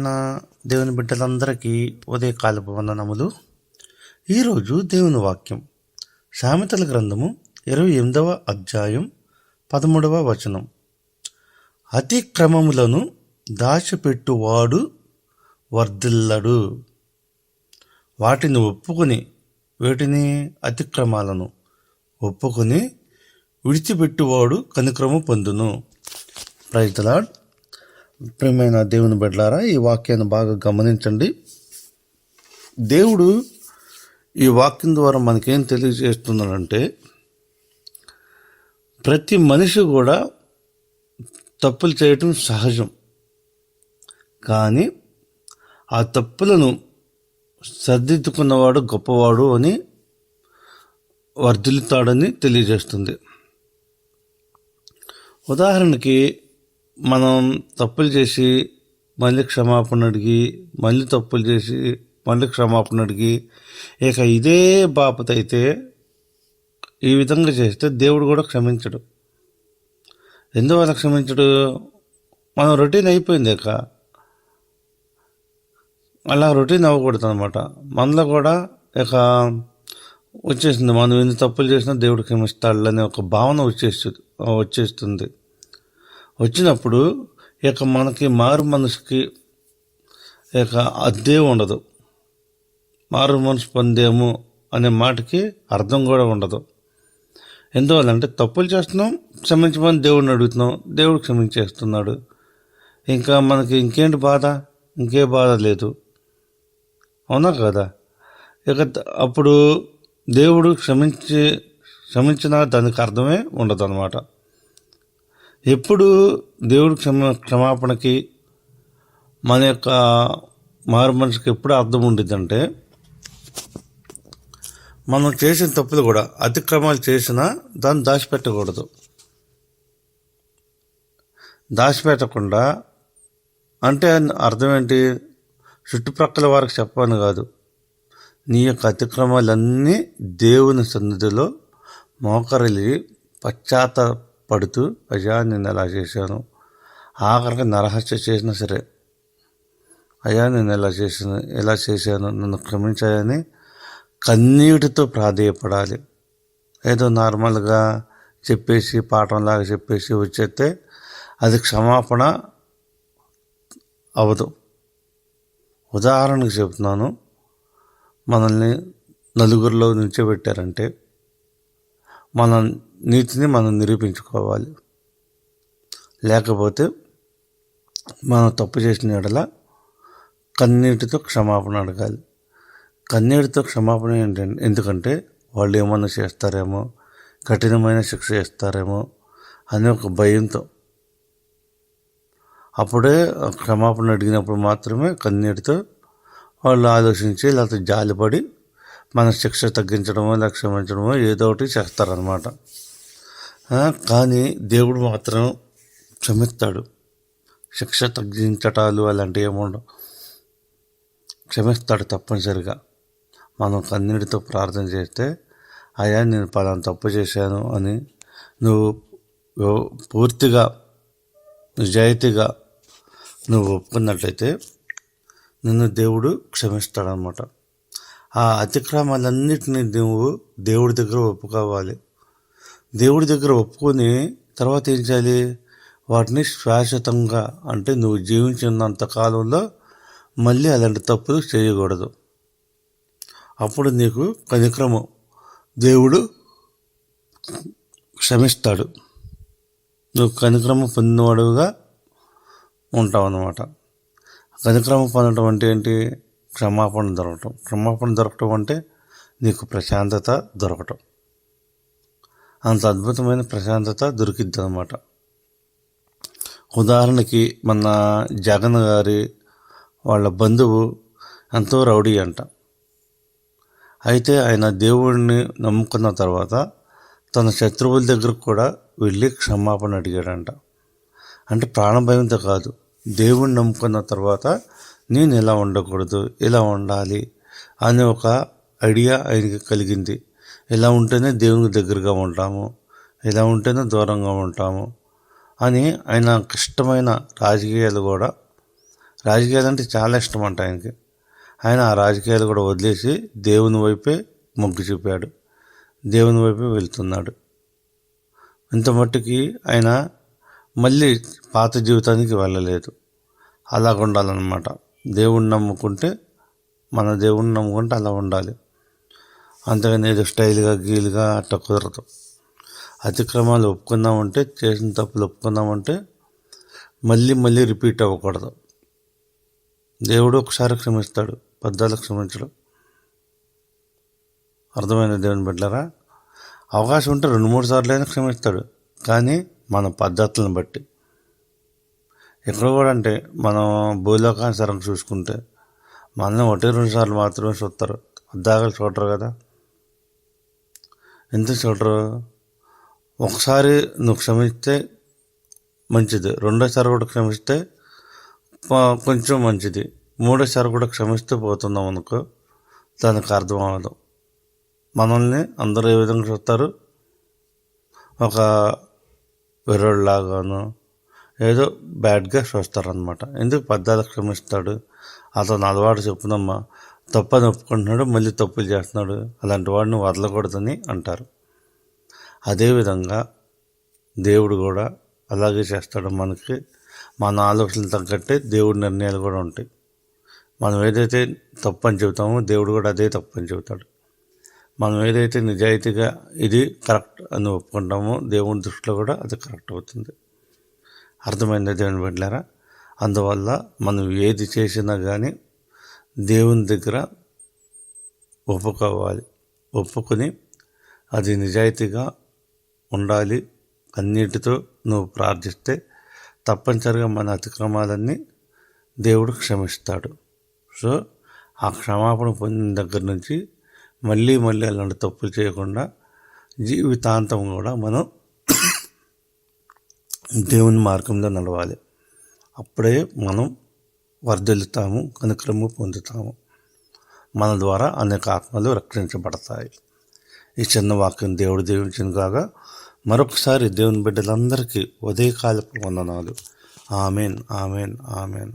నా దేవుని బిడ్డలందరికీ ఉదయకాలపు వందనములు. ఈరోజు దేవుని వాక్యం. సామెతల గ్రంథము ఇరవై ఎనిమిదవ అధ్యాయం పదమూడవ వచనం. అతిక్రమములను దాచిపెట్టువాడు వర్ధిల్లడు. వాటిని ఒప్పుకొని వీటిని అతిక్రమాలను ఒప్పుకొని విడిచిపెట్టువాడు కనిక్రమ పొందును. ప్రైతలాడ్ ప్రియమైన దేవుని బిడ్డలారా ఈ వాక్యాన్ని బాగా గమనించండి. దేవుడు ఈ వాక్యం ద్వారా మనకేం తెలియజేస్తున్నాడంటే ప్రతి మనిషి కూడా తప్పులు చేయటం సహజం. కానీ ఆ తప్పులను సర్దిద్దుకున్నవాడు గొప్పవాడు అని వర్ధిల్లుతాడని తెలియజేస్తుంది. ఉదాహరణకి మనం తప్పులు చేసి మళ్ళీ క్షమాపణ అడిగి మళ్ళీ తప్పులు చేసి మళ్ళీ క్షమాపణ అడిగి ఇక ఇదే బాపత అయితే ఈ విధంగా చేస్తే దేవుడు కూడా క్షమించడు. ఎందువల్ల క్షమించడు? మనం రొటీన్ అయిపోయింది ఇక. అలా రొటీన్ అవ్వకూడదు అనమాట మనలో కూడా ఇక వచ్చేసింది. మనం ఎన్ని తప్పులు చేసినా దేవుడు క్షమిస్తాడు అనే ఒక భావన వచ్చేస్తుంది వచ్చేస్తుంది. వచ్చినప్పుడు ఇక మనకి మారు మనసుకి ఇక అద్దే ఉండదు. మారు మనసు పొందేము అనే మాటకి అర్థం కూడా ఉండదు. ఎందువల్లంటే తప్పులు చేస్తున్నాం క్షమించమని దేవుడిని అడుగుతున్నాం దేవుడు క్షమించేస్తున్నాడు. ఇంకా మనకి ఇంకేంటి బాధ? ఇంకే బాధ లేదు. అవునా కదా? ఇక అప్పుడు దేవుడు క్షమించి క్షమించిన దానికి అర్థమే ఉండదు అనమాట ఎప్పుడు దేవుడు క్షమ క్షమాపణకి మన యొక్క మారు మనిషికి ఎప్పుడు అర్థం ఉండిద్దంటే మనం చేసిన తప్పులు కూడా అతిక్రమాలు చేసినా దాన్ని దాచిపెట్టకూడదు. దాచిపెట్టకుండా అంటే అర్థం ఏంటి చుట్టుప్రక్కల వారికి చెప్పాను కాదు. నీ యొక్క అతిక్రమాలన్నీ దేవుని సన్నిధిలో మోకరిలి పశ్చాత్త పడుతూ అయ్యా నేను ఎలా చేశాను. ఆఖరికి నరహత్య చేసినా సరే అయ్యా నేను ఎలా చేశాను ఎలా చేశాను నన్ను క్షమించాయని కన్నీటితో ప్రాధేయపడాలి. ఏదో నార్మల్గా చెప్పేసి పాఠంలాగా చెప్పేసి వచ్చేస్తే అది క్షమాపణ అవదు. ఉదాహరణకు చెప్తున్నాను మనల్ని నలుగురిలో నిల్చోబెట్టారంటే మన నీతిని మనం నిరూపించుకోవాలి. లేకపోతే మనం తప్పు చేసిన ఎడల కన్నీటితో క్షమాపణ అడగాలి. కన్నీటితో క్షమాపణ ఏంటంటే ఎందుకంటే వాళ్ళు ఏమన్నా చేస్తారేమో కఠినమైన శిక్ష చేస్తారేమో అనే ఒక భయంతో. అప్పుడే క్షమాపణ అడిగినప్పుడు మాత్రమే కన్నీటితో వాళ్ళు ఆలోచించి లేకపోతే జాలిపడి మన శిక్ష తగ్గించడమో లేదా క్షమించడమో ఏదో ఒకటి చేస్తారనమాట కానీ దేవుడు మాత్రం క్షమిస్తాడు. శిక్ష తగ్గించటాలు అలాంటివి ఏముండవు క్షమిస్తాడు తప్పనిసరిగా. మనం కన్నీటితో ప్రార్థన చేస్తే అయ్యా నేను పలానా తప్పు చేశాను అని నువ్వు పూర్తిగా నిజాయితీగా నువ్వు ఒప్పుకున్నట్లయితే నిన్ను దేవుడు క్షమిస్తాడనమాట ఆ అతిక్రమాలన్నిటినీ నువ్వు దేవుడి దగ్గర ఒప్పుకోవాలి. దేవుడి దగ్గర ఒప్పుకొని తర్వాత ఏం చేయాలి? వాటిని శాశ్వతంగా అంటే నువ్వు జీవించినంత కాలంలో మళ్ళీ అలాంటి తప్పులు చేయకూడదు. అప్పుడు నీకు కనిక్రమం. దేవుడు క్షమిస్తాడు. నువ్వు కనిక్రమం పొందినవాడుగా ఉంటావు అన్నమాట కనిక్రమం పొందడం అంటే ఏంటి? క్షమాపణ దొరకటం. క్షమాపణ దొరకటం అంటే నీకు ప్రశాంతత దొరకటం. అంత అద్భుతమైన ప్రశాంతత దొరికిద్ది అనమాట ఉదాహరణకి మన జగన్ గారి వాళ్ళ బంధువు ఎంతో రౌడీ అంట. అయితే ఆయన దేవుడిని నమ్ముకున్న తర్వాత తన శత్రువుల దగ్గరకు కూడా వెళ్ళి క్షమాపణ అడిగాడంట. అంటే ప్రాణభయంతో కాదు దేవుడిని నమ్ముకున్న తర్వాత నేను ఎలా ఉండకూడదు ఎలా ఉండాలి అనే ఒక ఐడియా ఆయనకి కలిగింది. ఎలా ఉంటేనే దేవునికి దగ్గరగా ఉంటాము ఇలా ఉంటేనే దూరంగా ఉంటాము అని ఆయన ఇష్టమైన రాజకీయాలు కూడా రాజకీయాలు అంటే చాలా ఇష్టం అంట ఆయనకి. ఆయన ఆ రాజకీయాలు కూడా వదిలేసి దేవుని వైపే మొగ్గు చూపాడు దేవుని వైపే వెళ్తున్నాడు. ఇంత మట్టుకి ఆయన మళ్ళీ పాత జీవితానికి వెళ్ళలేదు. అలాగ ఉండాలన్నమాట. దేవుణ్ణి నమ్ముకుంటే మన దేవుణ్ణి నమ్ముకుంటే అలా ఉండాలి. అంతేగాని ఏదో స్టైల్గా గీలుగా అట్ట కుదరదు. అతిక్రమాలు ఒప్పుకుందామంటే చేసిన తప్పులు ఒప్పుకుందామంటే మళ్ళీ మళ్ళీ రిపీట్ అవ్వకూడదు. దేవుడు ఒకసారి క్షమిస్తాడు పద్దాలు క్షమించడు. అర్థమైన దేవుని బిడ్డరా అవకాశం ఉంటే రెండు మూడు సార్లు అయినా క్షమిస్తాడు. కానీ మన పద్ధతులను బట్టి. ఎక్కడ కూడా అంటే మనం భూలోకానుసరం చూసుకుంటే మనల్ని ఒకటి రెండు సార్లు మాత్రమే చూస్తారు. అద్దాకలు చూడరు కదా. ఎందుకు చూడరు? ఒకసారి నువ్వు క్షమిస్తే మంచిది. రెండోసారి కూడా క్షమిస్తే కొంచెం మంచిది. మూడోసారి కూడా క్షమిస్తే పోతున్నాం అనుకో దానికి అర్థం అవ్వదు. మనల్ని అందరూ ఏ విధంగా చూస్తారు? ఒక వెర్రోళ్ళలాగాను ఏదో బ్యాడ్గా చూస్తారనమాట ఎందుకు పద్దాలు క్షమిస్తాడు? అతను అలవాటు చెప్పునమ్మా తప్పని ఒప్పుకుంటున్నాడు మళ్ళీ తప్పులు చేస్తున్నాడు అలాంటి వాడిని వదలకూడదని అంటారు. అదేవిధంగా దేవుడు కూడా అలాగే చేస్తాడు మనకి. మన ఆలోచనలు తగ్గట్టే దేవుడి నిర్ణయాలు కూడా ఉంటాయి. మనం ఏదైతే తప్పు అని చెబుతామో దేవుడు కూడా అదే తప్పు అని చెబుతాడు. మనం ఏదైతే నిజాయితీగా ఇది కరెక్ట్ అని ఒప్పుకుంటామో దేవుని దృష్టిలో కూడా అది కరెక్ట్ అవుతుంది. అర్థమైంది దేవుని బిడ్డారా అందువల్ల మనం ఏది చేసినా కానీ దేవుని దగ్గర ఒప్పుకోవాలి. ఒప్పుకొని అది నిజాయితీగా ఉండాలి. అన్నిటితో నువ్వు ప్రార్థిస్తే తప్పనిసరిగా మన అతిక్రమాలన్నీ దేవుడు క్షమిస్తాడు. సో ఆ క్షమాపణ పొందిన దగ్గర నుంచి మళ్ళీ మళ్ళీ అలాంటి తప్పులు చేయకుండా జీవితాంతం కూడా మనం దేవుని మార్గంలో నడవాలి. అప్పుడే మనం వర్ధిల్లుతాము కనుక్రము పొందుతాము. మన ద్వారా అనేక ఆత్మలు రక్షించబడతాయి. ఈ చిన్న వాక్యం దేవుడు దీవించిన కాగా మరొకసారి దేవుని బిడ్డలందరికీ ఉదయకాలపు వందనాలు. Amen amen amen.